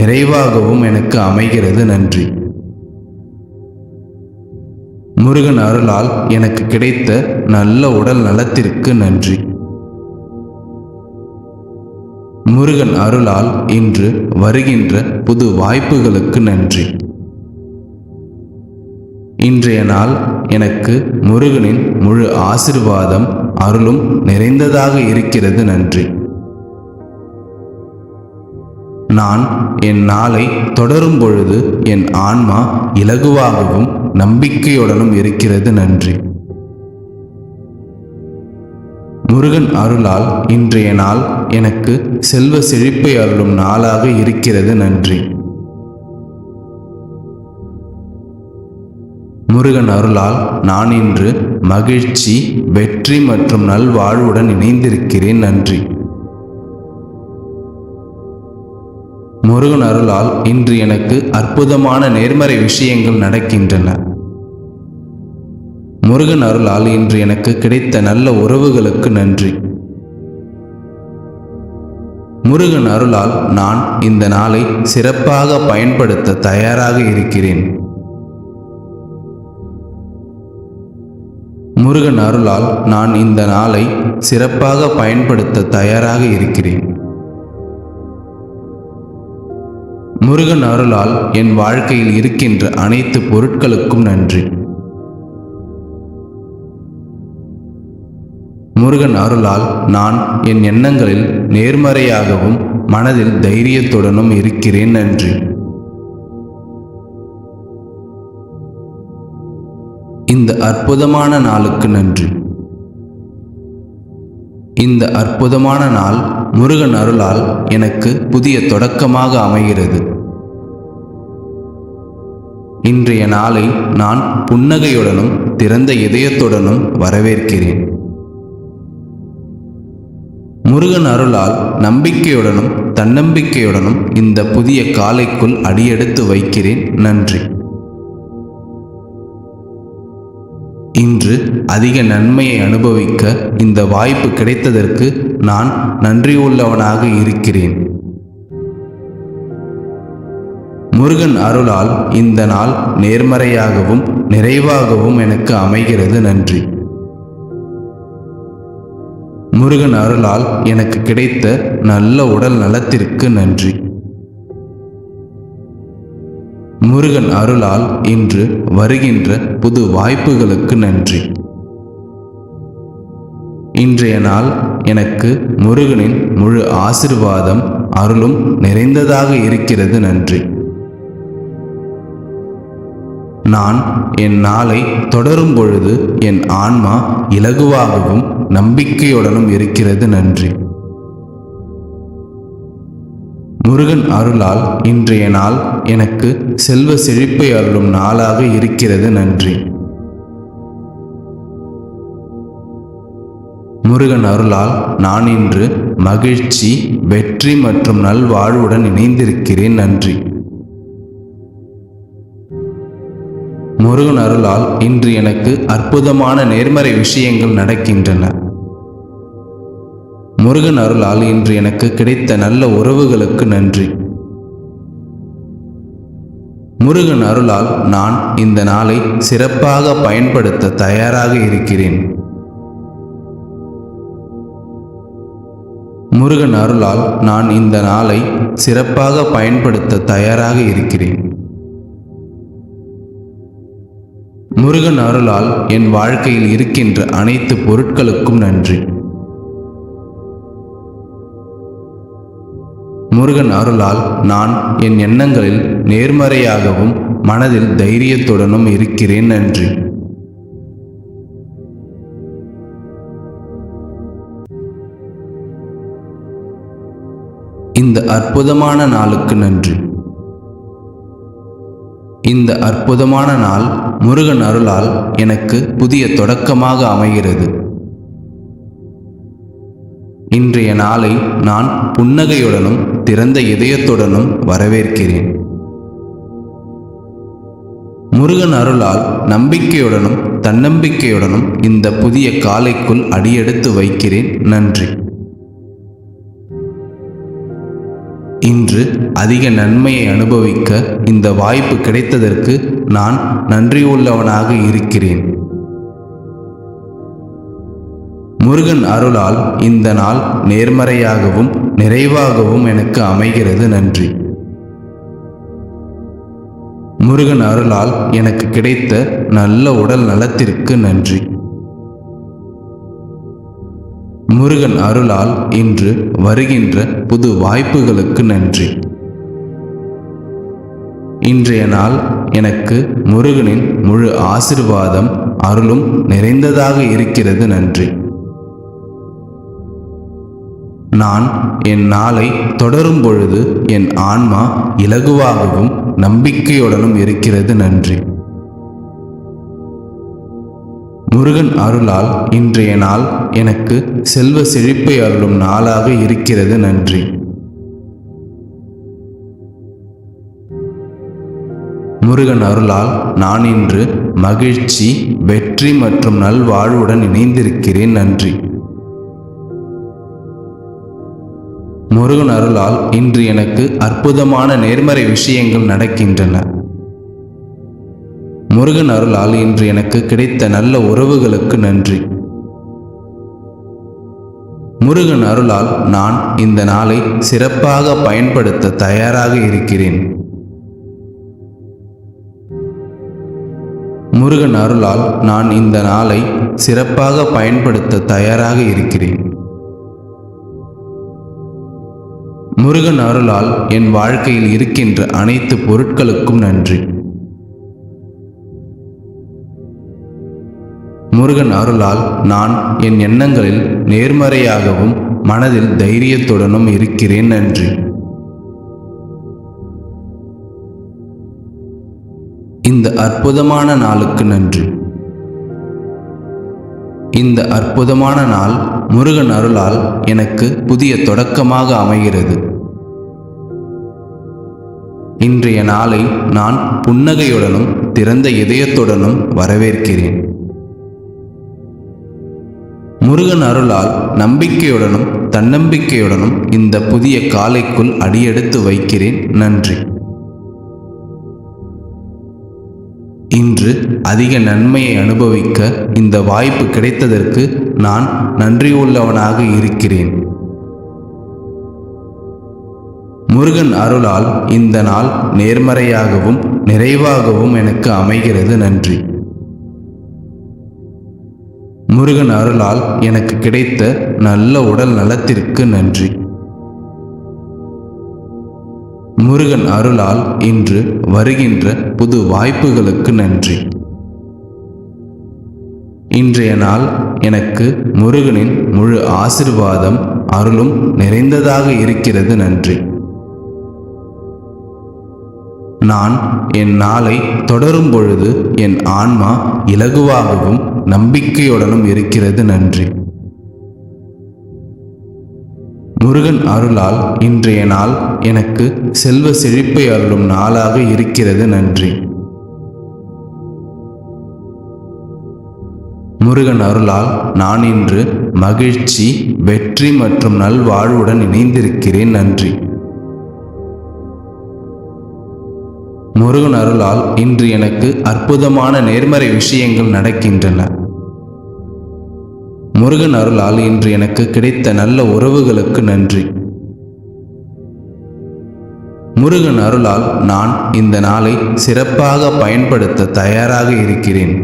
நிறைவாகவும் எனக்கு அமைகிறது. நன்றி. முருகன் அருளால் எனக்கு கிடைத்த நல்ல உடல் நலத்திற்கு நன்றி. முருகன் அருளால் இன்று வருகின்ற புது வாய்ப்புகளுக்கு நன்றி. இன்றைய நாள் எனக்கு முருகனின் முழு ஆசிர்வாதம் அருளும் நிறைந்ததாக இருக்கிறது. நன்றி. நான் என் நாளை தொடரும் பொழுது என் ஆன்மா இலகுவாகவும் நம்பிக்கையுடனும் இருக்கிறது நன்றி. முருகன் அருளால் இன்றைய நாள் எனக்கு செல்வ செழிப்பை அருளும் நாளாக இருக்கிறது நன்றி. முருகன் அருளால் நான் இன்று மகிழ்ச்சி வெற்றி மற்றும் நல்வாழ்வுடன் இணைந்திருக்கிறேன் நன்றி. முருகன் அருளால் இன்று எனக்கு அற்புதமான நேர்மறை விஷயங்கள் நடக்கின்றன. முருகன் அருளால் இன்று எனக்கு கிடைத்த நல்ல உறவுகளுக்கு நன்றி. முருகன் அருளால் நான் இந்த நாளை சிறப்பாக பயன்படுத்த தயாராக இருக்கிறேன். முருகன் அருளால் நான் இந்த நாளை சிறப்பாக பயன்படுத்த தயாராக இருக்கிறேன். முருகன் அருளால் என் வாழ்க்கையில் இருக்கின்ற அனைத்து பொருட்களுக்கும் நன்றி. முருகன் அருளால் நான் என் எண்ணங்களில் நேர்மறையாகவும் மனதில் தைரியத்துடனும் இருக்கிறேன் நன்றி. இந்த அற்புதமான நாளுக்கு நன்றி. இந்த அற்புதமான நாள் முருகன் அருளால் எனக்கு புதிய தொடக்கமாக அமைகிறது. இன்றைய நாளை நான் புன்னகையுடனும் திறந்த இதயத்துடனும் வரவேற்கிறேன். முருகன் அருளால் நம்பிக்கையுடனும் தன்னம்பிக்கையுடனும் இந்த புதிய காலைக்குள் அடியெடுத்து வைக்கிறேன். நன்றி. இன்று அதிக நன்மையை அனுபவிக்க இந்த வாய்ப்பு கிடைத்ததற்கு நான் நன்றியுள்ளவனாக இருக்கிறேன். முருகன் அருளால் இந்த நாள் நேர்மறையாகவும் நிறைவாகவும் எனக்கு அமைகிறது. நன்றி. முருகன் அருளால் எனக்கு கிடைத்த நல்ல உடல் நலத்திற்கு நன்றி. முருகன் அருளால் இன்று வருகின்ற புது வாய்ப்புகளுக்கு நன்றி. இன்றைய நாள் எனக்கு முருகனின் முழு ஆசிர்வாதம் அருளும் நிறைந்ததாக இருக்கிறது நன்றி. நான் என் நாளை தொடரும் பொழுது என் ஆன்மா இலகுவாகவும் நம்பிக்கையுடனும் இருக்கிறது நன்றி. முருகன் அருளால் இன்றைய நாள் எனக்கு செல்வ செழிப்பை அருளும் நாளாக இருக்கிறது. நன்றி. முருகன் அருளால் நான் இன்று மகிழ்ச்சி வெற்றி மற்றும் நல்வாழ்வுடன் இணைந்திருக்கிறேன். நன்றி. முருகன் அருளால் இன்று எனக்கு அற்புதமான நேர்மறை விஷயங்கள் நடக்கின்றன. முருகன் அருளால் இன்று எனக்கு கிடைத்த நல்ல உறவுகளுக்கு நன்றி. முருகன் அருளால் நான் இந்த நாளை சிறப்பாக பயன்படுத்த தயாராக இருக்கிறேன். முருகன் அருளால் நான் இந்த நாளை சிறப்பாக பயன்படுத்த தயாராக இருக்கிறேன். முருகன் அருளால் என் வாழ்க்கையில் இருக்கின்ற அனைத்து பொருட்களுக்கும் நன்றி. முருகன் அருளால் நான் என் எண்ணங்களில் நேர்மறையாகவும் மனதில் தைரியத்துடனும் இருக்கிறேன் நன்றி. இந்த அற்புதமான நாளுக்கு நன்றி. இந்த அற்புதமான நாள் முருகன் அருளால் எனக்கு புதிய தொடக்கமாக அமைகிறது. இன்றைய நாளை நான் புன்னகையுடனும் திறந்த இதயத்துடனும் வரவேற்கிறேன். முருகன் அருளால் நம்பிக்கையுடனும் தன்னம்பிக்கையுடனும் இந்த புதிய காலைக்குள் அடியெடுத்து வைக்கிறேன். நன்றி. இன்று அதிக நன்மையை அனுபவிக்க இந்த வாய்ப்பு கிடைத்ததற்கு நான் நன்றியுள்ளவனாக இருக்கிறேன். முருகன் அருளால் இந்த நாள் நேர்மறையாகவும் நிறைவாகவும் எனக்கு அமைகிறது. நன்றி. முருகன் அருளால் எனக்கு கிடைத்த நல்ல உடல் நலத்திற்கு நன்றி. முருகன் அருளால் இன்று வருகின்ற புது வாய்ப்புகளுக்கு நன்றி. இன்றைய நாள் எனக்கு முருகனின் முழு ஆசிர்வாதம் அருளும் நிறைந்ததாக இருக்கிறது. நன்றி. நான் என் நாளை தொடரும் பொழுது என் ஆன்மா இலகுவாகவும் நம்பிக்கையுடனும் இருக்கிறது நன்றி. முருகன் அருளால் இன்றைய நாள் எனக்கு செல்வ செழிப்பை அருளும் நாளாக இருக்கிறது நன்றி. முருகன் அருளால் நான் இன்று மகிழ்ச்சி வெற்றி மற்றும் நல்வாழ்வுடன் இணைந்திருக்கிறேன் நன்றி. முருகன் அருளால் இன்று எனக்கு அற்புதமான நேர்மறை விஷயங்கள் நடக்கின்றன. முருகன் அருளால் இன்று எனக்கு கிடைத்த நல்ல உறவுகளுக்கு நன்றி. முருகன் அருளால் நான் இந்த நாளை சிறப்பாக பயன்படுத்த தயாராக இருக்கிறேன். முருகன் அருளால் நான் இந்த நாளை சிறப்பாக பயன்படுத்த தயாராக இருக்கிறேன். முருகன் அருளால் என் வாழ்க்கையில் இருக்கின்ற அனைத்து பொருட்களுக்கும் நன்றி. முருகன் அருளால் நான் என் எண்ணங்களில் நேர்மறையாகவும் மனதில் தைரியத்துடனும் இருக்கிறேன் நன்றி. இந்த அற்புதமான நாளுக்கு நன்றி. இந்த அற்புதமான நாள் முருகன் அருளால் எனக்கு புதிய தொடக்கமாக அமைகிறது. இன்றைய நாளை நான் புன்னகையுடனும் திறந்த இதயத்துடனும் வரவேற்கிறேன். முருகன் அருளால் நம்பிக்கையுடனும் தன்னம்பிக்கையுடனும் இந்த புதிய காலைக்குள் அடியெடுத்து வைக்கிறேன். நன்றி. இன்று அதிக நன்மையை அனுபவிக்க இந்த வாய்ப்பு கிடைத்ததற்கு நான் நன்றியுள்ளவனாக இருக்கிறேன். முருகன் அருளால் இந்த நாள் நேர்மறையாகவும் நிறைவாகவும் எனக்கு அமைகிறது. நன்றி. முருகன் அருளால் எனக்கு கிடைத்த நல்ல உடல் நலத்திற்கு நன்றி. முருகன் அருளால் இன்று வருகின்ற புது வாய்ப்புகளுக்கு நன்றி. இன்றைய நாள் எனக்கு முருகனின் முழு ஆசிர்வாதம் அருளும் நிறைந்ததாக இருக்கிறது நன்றி. நான் என் நாளை தொடரும் பொழுது என் ஆன்மா இலகுவாகவும் நம்பிக்கையுடனும் இருக்கிறது நன்றி. முருகன் அருளால் இன்றைய நாள் எனக்கு செல்வ செழிப்பை அருளும் நாளாக இருக்கிறது நன்றி. முருகன் அருளால் நான் இன்று மகிழ்ச்சி வெற்றி மற்றும் நல்வாழ்வுடன் இணைந்திருக்கிறேன் நன்றி. முருகன் அருளால் இன்று எனக்கு அற்புதமான நேர்மறை விஷயங்கள் நடக்கின்றன. முருகன் அருளால் இன்று எனக்கு கிடைத்த நல்ல உறவுகளுக்கு நன்றி. முருகன் அருளால் நான் இந்த நாளை சிறப்பாக பயன்படுத்த தயாராக இருக்கிறேன்.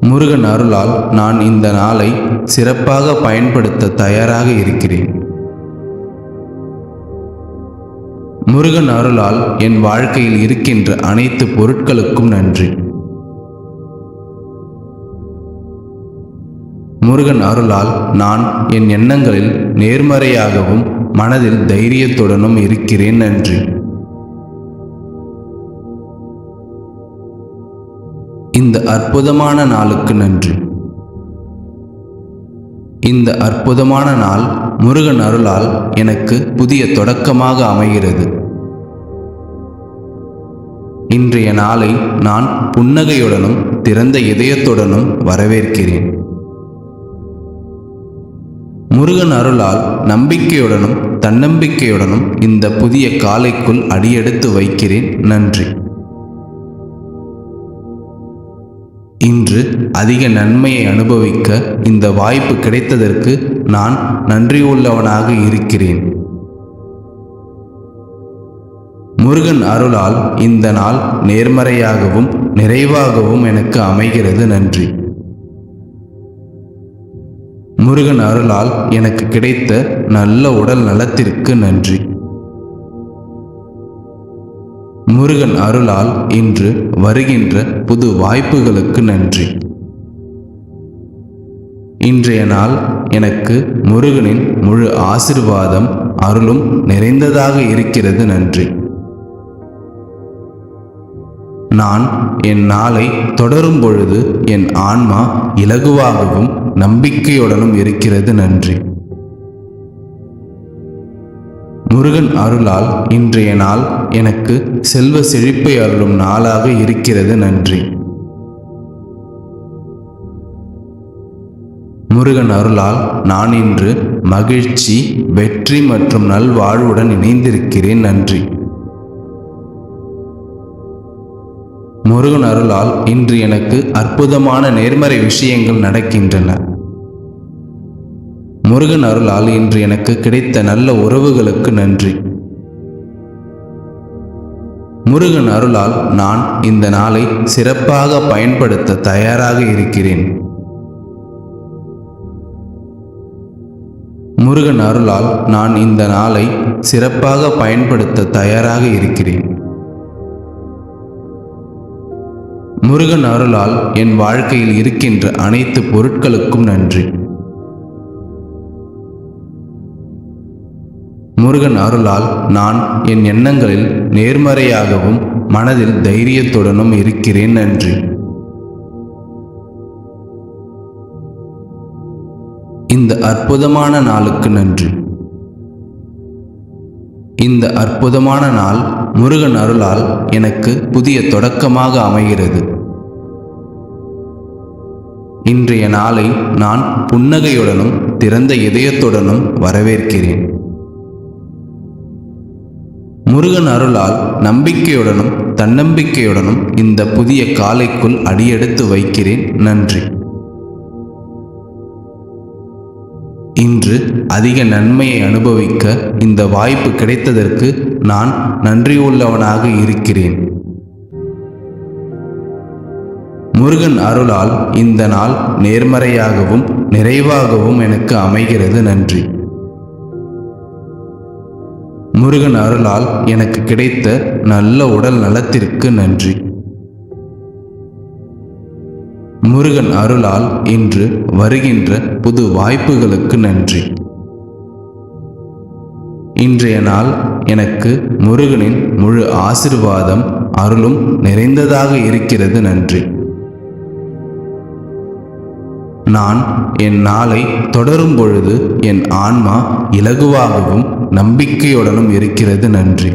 முருகன் அருளால் நான் இந்த நாளை சிறப்பாக பயன்படுத்த தயாராக இருக்கிறேன். முருகன் அருளால் என் வாழ்க்கையில் இருக்கின்ற அனைத்து பொருட்களுக்கும் நன்றி. முருகன் அருளால் நான் என் எண்ணங்களில் நேர்மறையாகவும் மனதில் தைரியத்துடனும் இருக்கிறேன் நன்றி. இந்த அற்புதமான நாளுக்கு நன்றி. இந்த அற்புதமான நாள் முருகன் அருளால் எனக்கு புதிய தொடக்கமாக அமைகிறது. இன்றைய நாளை நான் புன்னகையுடனும் திறந்த இதயத்துடனும் வரவேற்கிறேன். முருகன் அருளால் நம்பிக்கையுடனும் தன்னம்பிக்கையுடனும் இந்த புதிய காலைக்குள் அடியெடுத்து வைக்கிறேன். நன்றி. இன்று அதிக நன்மையை அனுபவிக்க இந்த வாய்ப்பு கிடைத்ததற்கு நான் நன்றியுள்ளவனாக இருக்கிறேன். முருகன் அருளால் இந்த நாள் நேர்மறையாகவும் நிறைவாகவும் எனக்கு அமைகிறது. நன்றி. முருகன் அருளால் எனக்கு கிடைத்த நல்ல உடல் நலத்திற்கு நன்றி. முருகன் அருளால் இன்று வருகின்ற புது வாய்ப்புகளுக்கு நன்றி. இன்றைய நாள் எனக்கு முருகனின் முழு ஆசிர்வாதம் அருளும் நிறைந்ததாக இருக்கிறது நன்றி. நான் என் நாளை தொடரும் பொழுது என் ஆன்மா இலகுவாகவும் நம்பிக்கையுடனும் இருக்கிறது நன்றி. முருகன் அருளால் இன்றைய நாள் எனக்கு செல்வ செழிப்பை அருளும் நாளாக இருக்கிறது நன்றி. முருகன் அருளால் நான் இன்று மகிழ்ச்சி வெற்றி மற்றும் நல்வாழ்வுடன் இணைந்திருக்கிறேன் நன்றி. முருகன் அருளால் இன்று எனக்கு அற்புதமான நேர்மறை விஷயங்கள் நடக்கின்றன. முருகன் அருளால் இன்று எனக்கு கிடைத்த நல்ல உறவுகளுக்கு நன்றி. முருகன் அருளால் நான் இந்த நாளை சிறப்பாக பயன்படுத்த தயாராக இருக்கிறேன். முருகன் அருளால் நான் இந்த நாளை சிறப்பாக பயன்படுத்த தயாராக இருக்கிறேன். முருகன் அருளால் என் வாழ்க்கையில் இருக்கின்ற அனைத்து பொருட்களுக்கும் நன்றி. முருகன் அருளால் நான் என் எண்ணங்களில் நேர்மறையாகவும் மனதில் தைரியத்துடனும் இருக்கிறேன் நன்றி. இந்த அற்புதமான நாளுக்கு நன்றி. இந்த அற்புதமான நாள் முருகன் அருளால் எனக்கு புதிய தொடக்கமாக அமைகிறது. இன்றைய நாளை நான் புன்னகையுடனும் திறந்த இதயத்துடனும் வரவேற்கிறேன். முருகன் அருளால் நம்பிக்கையுடனும் தன்னம்பிக்கையுடனும் இந்த புதிய காலைக்குள் அடியெடுத்து வைக்கிறேன். நன்றி. இன்று அதிக நன்மையை அனுபவிக்க இந்த வாய்ப்பு கிடைத்ததற்கு நான் நன்றியுள்ளவனாக இருக்கிறேன். முருகன் அருளால் இந்த நாள் நேர்மறையாகவும் நிறைவாகவும் எனக்கு அமைகிறது. நன்றி. முருகன் அருளால் எனக்கு கிடைத்த நல்ல உடல் நலத்திற்கு நன்றி. முருகன் அருளால் இன்று வருகின்ற புது வாய்ப்புகளுக்கு நன்றி. இன்றைய நாள் எனக்கு முருகனின் முழு ஆசிர்வாதம் அருளும் நிறைந்ததாக இருக்கிறது. நன்றி. நான் என் நாளை தொடரும் பொழுது என் ஆன்மா இலகுவாகவும் நம்பிக்கையுடனும் இருக்கிறது நன்றி.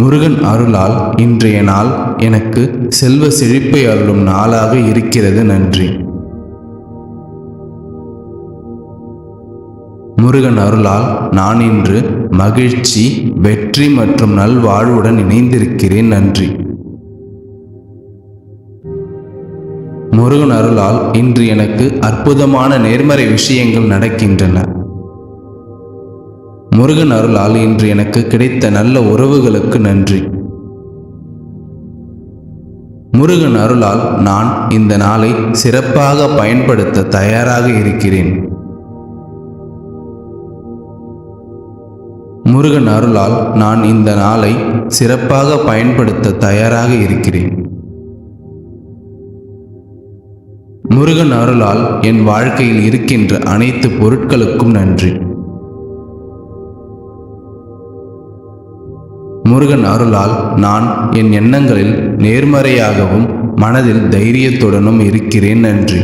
முருகன் அருளால் இன்றைய நாள் எனக்கு செல்வ செழிப்பை அருளும் நாளாக இருக்கிறது நன்றி. முருகன் அருளால் நான் இன்று மகிழ்ச்சி வெற்றி மற்றும் நல்வாழ்வுடன் இணைந்திருக்கிறேன் நன்றி. முருகன் அருளால் இன்று எனக்கு அற்புதமான நேர்மறை விஷயங்கள் நடக்கின்றன. முருகன் அருளால் இன்று எனக்கு கிடைத்த நல்ல உறவுகளுக்கு நன்றி. முருகன் அருளால் நான் இந்த நாளை சிறப்பாக பயன்படுத்த தயாராக இருக்கிறேன். முருகன் அருளால் நான் இந்த நாளை சிறப்பாக பயன்படுத்த தயாராக இருக்கிறேன். முருகன் அருளால் என் வாழ்க்கையில் இருக்கின்ற அனைத்து பொருட்களுக்கும் நன்றி. முருகன் அருளால் நான் என் எண்ணங்களில் நேர்மறையாகவும் மனதில் தைரியத்துடனும் இருக்கிறேன் நன்றி.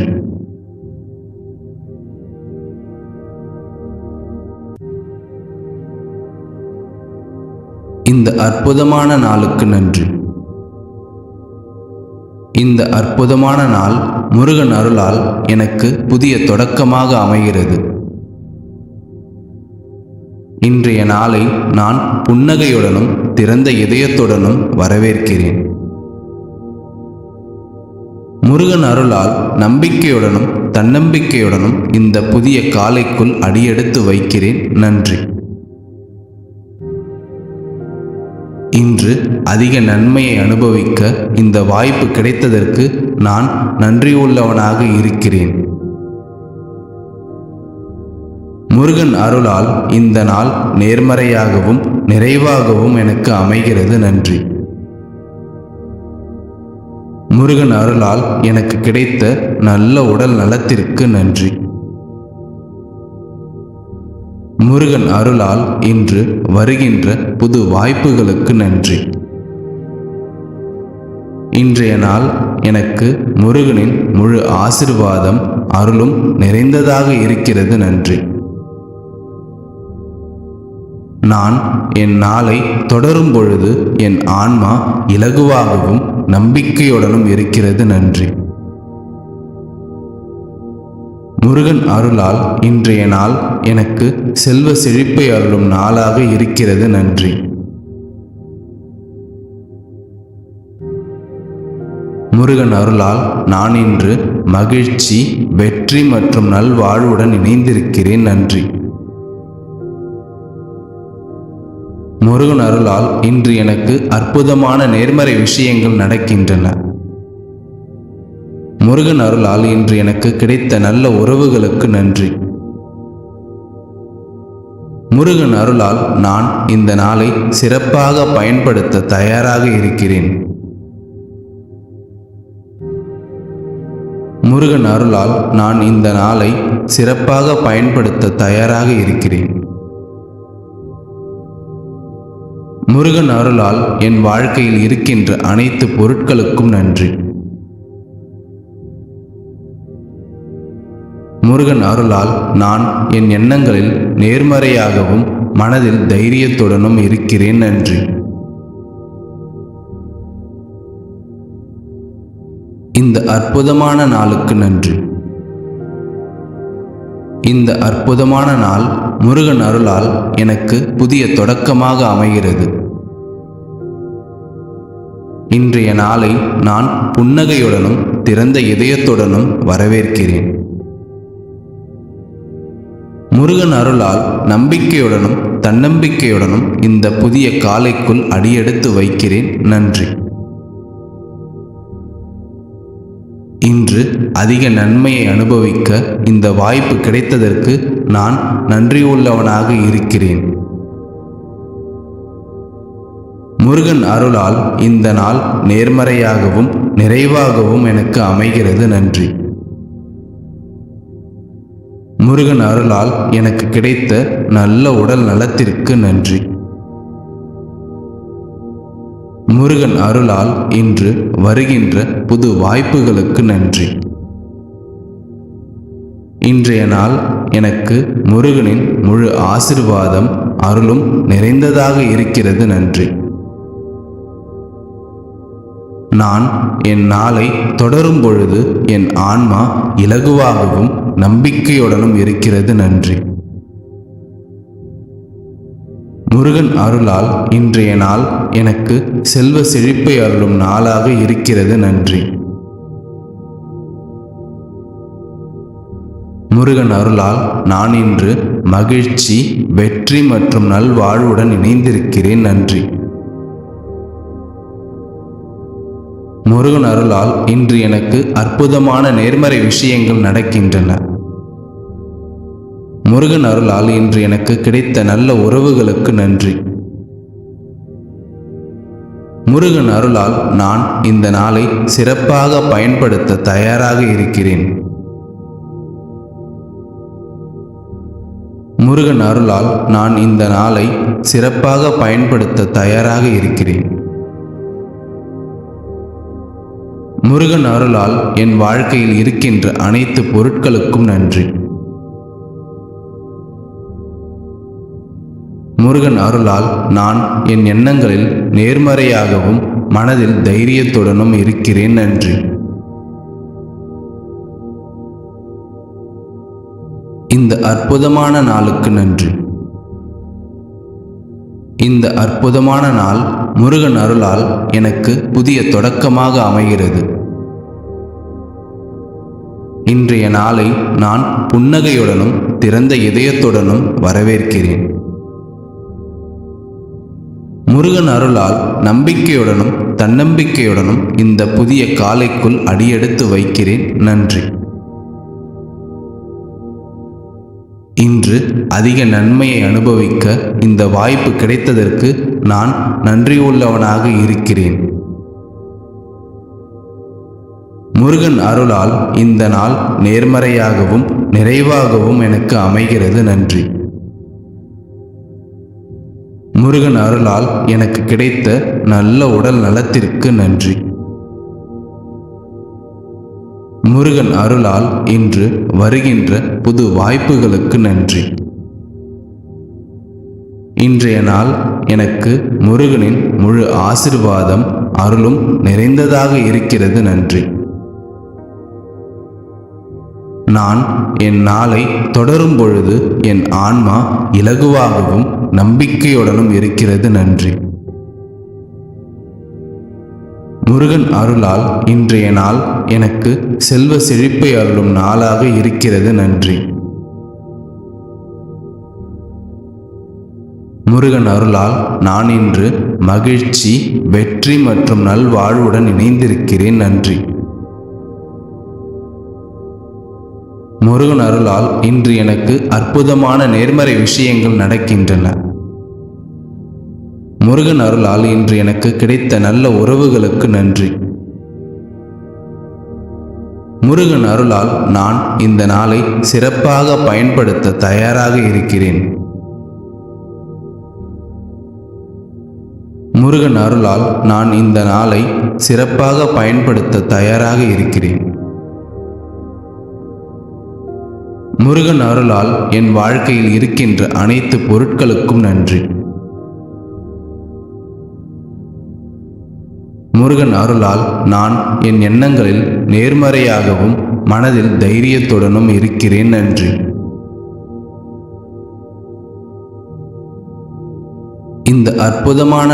இந்த அற்புதமான நாளுக்கு நன்றி. இந்த அற்புதமான நாள் முருகன் அருளால் எனக்கு புதிய தொடக்கமாக அமைகிறது. இன்றைய நாளை நான் புன்னகையுடனும் திறந்த இதயத்துடனும் வரவேற்கிறேன். முருகன் அருளால் நம்பிக்கையுடனும் தன்னம்பிக்கையுடனும் இந்த புதிய காலைக்குள் அடியெடுத்து வைக்கிறேன். நன்றி. இன்று அதிக நன்மையை அனுபவிக்க இந்த வாய்ப்பு கிடைத்ததற்கு நான் நன்றியுள்ளவனாக இருக்கிறேன். முருகன் அருளால் இந்த நாள் நேர்மறையாகவும் நிறைவாகவும் எனக்கு அமைகிறது. நன்றி. முருகன் அருளால் எனக்கு கிடைத்த நல்ல உடல் நலத்திற்கு நன்றி. முருகன் அருளால் இன்று வருகின்ற புது வாய்ப்புகளுக்கு நன்றி. இன்றைய நாள் எனக்கு முருகனின் முழு ஆசிர்வாதம் அருளும் நிறைந்ததாக இருக்கிறது நன்றி. நான் என் நாளை தொடரும் பொழுது என் ஆன்மா இலகுவாகவும் நம்பிக்கையுடனும் இருக்கிறது நன்றி. முருகன் அருளால் இன்றைய நாள் எனக்கு செல்வ செழிப்பை அருளும் நாளாக இருக்கிறது. நன்றி. முருகன் அருளால் நான் இன்று மகிழ்ச்சி வெற்றி மற்றும் நல்வாழ்வுடன் இணைந்திருக்கிறேன். நன்றி. முருகன் அருளால் இன்று எனக்கு அற்புதமான நேர்மறை விஷயங்கள் நடக்கின்றன. முருகன் அருளால் இன்று எனக்கு கிடைத்த நல்ல உறவுகளுக்கு நன்றி. முருகன் அருளால் நான் இந்த நாளை சிறப்பாக பயன்படுத்த தயாராக இருக்கிறேன். முருகன் அருளால் நான் இந்த நாளை சிறப்பாக பயன்படுத்த தயாராக இருக்கிறேன். முருகன் அருளால் என் வாழ்க்கையில் இருக்கின்ற அனைத்து பொருட்களுக்கும் நன்றி. முருகன் அருளால் நான் என் எண்ணங்களில் நேர்மறையாகவும் மனதில் தைரியத்துடனும் இருக்கிறேன் நன்றி. இந்த அற்புதமான நாளுக்கு நன்றி. இந்த அற்புதமான நாள் முருகன் அருளால் எனக்கு புதிய தொடக்கமாக அமைகிறது. இன்றைய நாளை நான் புன்னகையுடனும் திறந்த இதயத்துடனும் வரவேற்கிறேன். முருகன் அருளால் நம்பிக்கையுடனும் தன்னம்பிக்கையுடனும் இந்த புதிய காலைக்குள் அடியெடுத்து வைக்கிறேன். நன்றி. இன்று அதிக நன்மையை அனுபவிக்க இந்த வாய்ப்பு கிடைத்ததற்கு நான் நன்றியுள்ளவனாக இருக்கிறேன். முருகன் அருளால் இந்த நாள் நேர்மறையாகவும் நிறைவாகவும் எனக்கு அமைகிறது. நன்றி. முருகன் அருளால் எனக்கு கிடைத்த நல்ல உடல் நலத்திற்கு நன்றி. முருகன் அருளால் இன்று வருகின்ற புது வாய்ப்புகளுக்கு நன்றி. இன்றைய நாள் எனக்கு முருகனின் முழு ஆசிர்வாதம் அருளும் நிறைந்ததாக இருக்கிறது நன்றி. நான் என் நாளை தொடரும் பொழுது என் ஆன்மா இலகுவாகவும் நம்பிக்கையுடனும் இருக்கிறது நன்றி. முருகன் அருளால் இன்றைய நாள் எனக்கு செல்வ செழிப்பை அருளும் நாளாக இருக்கிறது நன்றி. முருகன் அருளால் நான் இன்று மகிழ்ச்சி வெற்றி மற்றும் நல்வாழ்வுடன் இணைந்திருக்கிறேன் நன்றி. முருகன் அருளால் இன்று எனக்கு அற்புதமான நேர்மறை விஷயங்கள் நடக்கின்றன. முருகன் அருளால் இன்று எனக்கு கிடைத்த நல்ல உறவுகளுக்கு நன்றி. முருகன் அருளால் நான் இந்த நாளை சிறப்பாக பயன்படுத்த தயாராக இருக்கிறேன். முருகன் அருளால் நான் இந்த நாளை சிறப்பாக பயன்படுத்த தயாராக இருக்கிறேன். முருகன் அருளால் என் வாழ்க்கையில் இருக்கின்ற அனைத்து பொருட்களுக்கும் நன்றி. முருகன் அருளால் நான் என் எண்ணங்களில் நேர்மறையாகவும் மனதில் தைரியத்துடனும் இருக்கிறேன் நன்றி. இந்த அற்புதமான நாளுக்கு நன்றி. இந்த அற்புதமான நாள் முருகன் அருளால் எனக்கு புதிய தொடக்கமாக அமைகிறது. இன்றைய நாளை நான் புன்னகையுடனும் திறந்த இதயத்துடனும் வரவேற்கிறேன். முருகன் அருளால் நம்பிக்கையுடனும் தன்னம்பிக்கையுடனும் இந்த புதிய காலைக்குள் அடியெடுத்து வைக்கிறேன். நன்றி. இன்று அதிக நன்மையை அனுபவிக்க இந்த வாய்ப்பு கிடைத்ததற்கு நான் நன்றியுள்ளவனாக இருக்கிறேன். முருகன் அருளால் இந்த நாள் நேர்மறையாகவும் நிறைவாகவும் எனக்கு அமைகிறது. நன்றி. முருகன் அருளால் எனக்கு கிடைத்த நல்ல உடல் நலத்திற்கு நன்றி. முருகன் அருளால் இன்று வருகின்ற புது வாய்ப்புகளுக்கு நன்றி. இன்றைய நாள் எனக்கு முருகனின் முழு ஆசிர்வாதம் அருளும் நிறைந்ததாக இருக்கிறது நன்றி. நான் என் நாளை தொடரும் பொழுது என் ஆன்மா இலகுவாகவும் நம்பிக்கையுடனும் இருக்கிறது நன்றி. முருகன் அருளால் இன்றைய நாள் எனக்கு செல்வ செழிப்பை அருளும் நாளாக இருக்கிறது நன்றி. முருகன் அருளால் நான் இன்று மகிழ்ச்சி வெற்றி மற்றும் நல்வாழ்வுடன் இணைந்திருக்கிறேன். நன்றி. முருகன் அருளால் இன்று எனக்கு அற்புதமான நேர்மறை விஷயங்கள் நடக்கின்றன. முருகன் அருளால் இன்று எனக்கு கிடைத்த நல்ல உறவுகளுக்கு நன்றி. முருகன் அருளால் நான் இந்த நாளை சிறப்பாக பயன்படுத்த தயாராக இருக்கிறேன். முருகன் அருளால் நான் இந்த நாளை சிறப்பாக பயன்படுத்த தயாராக இருக்கிறேன். முருகன் அருளால் என் வாழ்க்கையில் இருக்கின்ற அனைத்து பொருட்களுக்கும் நன்றி. முருகன் அருளால் நான் என் எண்ணங்களில் நேர்மறையாகவும் மனதில் தைரியத்துடனும் இருக்கிறேன் நன்றி. இந்த அற்புதமான